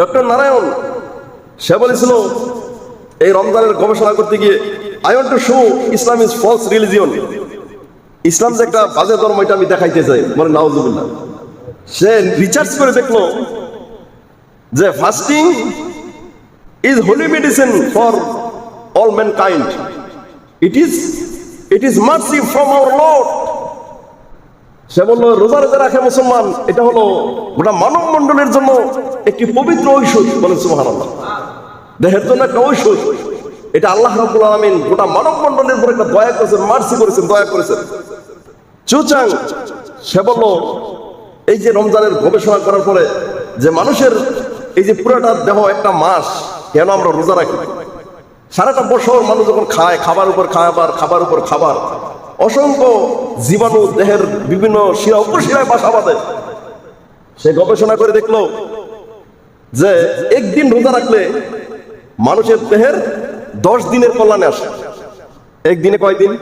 Doctor Narayan, সে বলেছিল, এই রমজানের গবেষণা করতে গিয়ে I want to show Islam is false religion ইসলাম যে একটা বাজে ধর্ম, এটা আমি দেখাইতে চাই মানে নাউজুবিল্লাহ। সে রিসার্চ করে দেখল যে fasting is holy medicine for all mankind it is it is mercy from our lord সে বলল, রোজা রোজা রাখে মুসলমান। এটা হলো গোটা মানব মণ্ডলের জন্য একটি পবিত্র ঔষধ বলেন সুহান দেহের জন্য একটা ঔষধ এটা আল্লাহ রাব্বুল আলামিন গোটা মানব মণ্ডলের উপর একটা দয়া করেছেন, মার্সি করেছেন, দয়া করেছেন। চুচাং সে বলল, এই যে রমজানের গবেষণা করার পরে যে মানুষের এই যে পুরোটা দেহ একটা মাস, কেন আমরা রোজা রাখি? সারাটা বছর মানুষ যখন খায়, খাবার উপর খাবার খাবার উপর খাবার। অসংখ্য জীবাণু দেহের বিভিন্ন শিরা উপশিরায় বাসা বাঁধে। সে গবেষণা করে দেখল যে একদিন রোজা রাখলে মানুষের দেহের দশ দিনের কল্যাণে আসে। একদিনে কয়দিন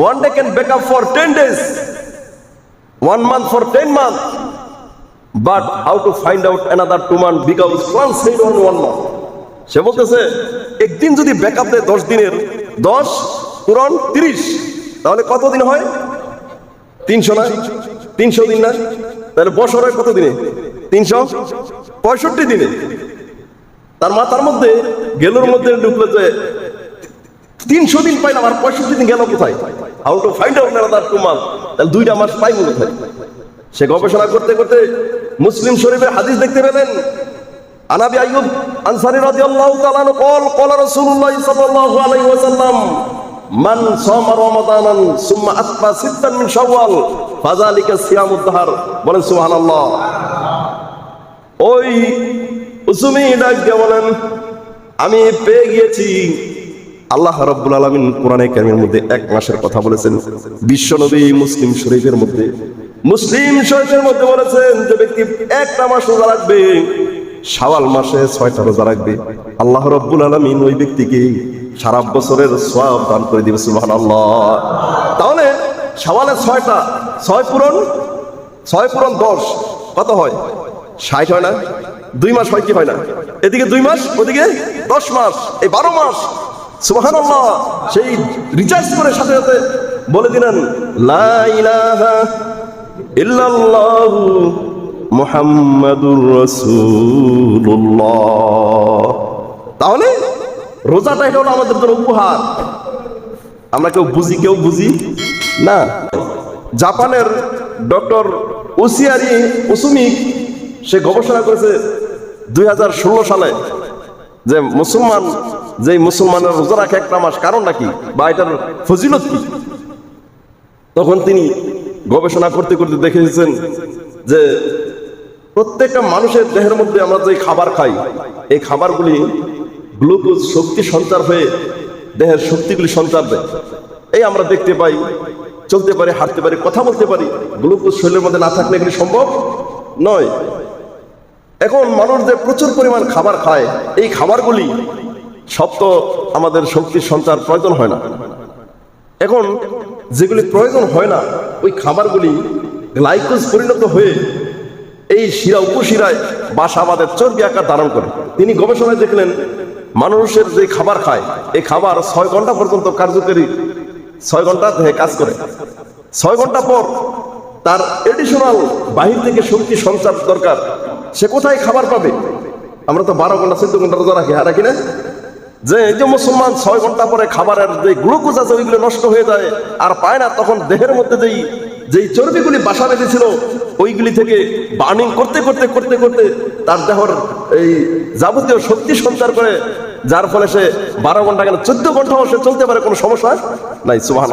one day can back up for ten days one month for ten month but how to find out another two month because translate on one month সে বলতেছে, একদিন যদি ব্যাকআপ দেয় দশ দিনের, দশ, পূরণ তিরিশ। তাহলে কতদিন হয়? তিনশো না? তিনশো দিন না? তাহলে বছর হয় কতদিনে? তিনশো? পঁয়ষট্টি দিনে। তার মাথার মধ্যে গেলোর মধ্যে ঢুকলো যে তিনশো দিন পাইলাম আমার পঁয়ষট্টি দিন গেল কোথায়? হাউ ফাইন্ড আউট তাহলে দুইটা মাস কোথায়? সে গবেষণা করতে করতে মুসলিম শরীফের হাদিস দেখতে পেলেন। আনাবি আইয়ুব আনসারি রাদিয়াল্লাহু আল্লাহ কল কল রাসূলুল্লাহ সাল্লাল্লাহু ওয়াসাল্লাম মান সামা রমাদানান সুম্মা আতবা সিত্তান বলেন সুবহানাল্লাহ। ওই বলেন, আমি পেয়ে গিয়েছি। আল্লাহ রাব্বুল আলামিন কোরআনে কারিমের মধ্যে এক মাসের কথা বলেছেন। বিশ্বনবী মুসলিম শরীফের মধ্যে, মুসলিম শরীফের মধ্যে বলেছেন যে ব্যক্তি একটা মাস রোজা রাখবে, শাওয়াল মাসে ছয়টা রোজা রাখবে। আল্লাহ রব্বুল আলামিন ওই ব্যক্তিকে সারা বছরের সওয়াব দান করে দিবে, সুবহানাল্লাহ। তাহলে শাওয়ালে ছয়টা, ছয় পূরণ ছয় পূরণ দশ, কত হয়? ষাট হয় না? দুই মাস হয় কি হয় না? এদিকে দুই মাস, ওদিকে দশ মাস, এই বারো মাস। সুবাহান সেই রিচার্জ করে সাথে সাথে বলে দিলেন ইল্লাল্লাহু মুহাম্মাদুর রাসূলুল্লাহ। তাহলে রোজাটা এটা হলো আমাদের জন্য উপহার। আমরা কেউ বুঝি কেউ বুঝি না। জাপানের ডক্টর ওসিয়ারি ওসুমিক সে গবেষণা করেছে দুই হাজার ষোলো সালে যে মুসলমান যে মুসলমানের রোজা রাখে একটা মাস কারণটা কি বা এটার ফজিলত কি? তখন তিনি গবেষণা করতে করতে দেখেছেন যে প্রত্যেকটা মানুষের দেহের মধ্যে আমরা যে খাবার খাই, এই খাবারগুলি গ্লুকোজ শক্তি সঞ্চার হয়ে দেহের শক্তিগুলি সঞ্চার দেয়। এই আমরা দেখতে পাই, চলতে পারি, হাঁটতে পারি, কথা বলতে পারি, গ্লুকোজ শরীরের মধ্যে না থাকলে এগুলি সম্ভব নয়। এখন মানুষ যে প্রচুর পরিমাণ খাবার খায়, এই খাবারগুলি সব তো আমাদের শক্তির সঞ্চার প্রয়োজন হয় না। এখন যেগুলি প্রয়োজন হয় না, ওই খাবারগুলি গ্লাইকোজ পরিণত হয়ে এই শিরা উপশিরায় বাসা আমাদের চর্বি আকার ধারণ করে। তিনি গবেষণায় দেখলেন মানুষের যে খাবার খায় এই খাবার ছয় ঘণ্টা পর্যন্ত কার্যকরী, ছয় ঘণ্টা দেহে কাজ করে। ছয় ঘণ্টা পর তার এডিশনাল বাহির থেকে শক্তি সঞ্চার দরকার। সে কোথায় খাবার পাবে? আমরা তো বারো ঘণ্টা, চোদ্দ ঘণ্টা রোজা রাখি হ্যাঁ রাখি না? যে এই যে মুসলমান ছয় ঘণ্টা পরে খাবারের যে গ্লুকোজ আছে ওইগুলো নষ্ট হয়ে যায় আর পায় না, তখন দেহের মধ্যে যেই যেই চর্বিগুলি বাসা বেঁধেছিল, ওইগুলি থেকে বার্নিং করতে করতে করতে করতে তার দেহর এই যাবতীয় শক্তি সঞ্চার করে, যার ফলে সে বারো ঘণ্টা গেল চোদ্দ ঘন্টাও সে চলতে পারে, কোনো সমস্যা নাই? সুবাহ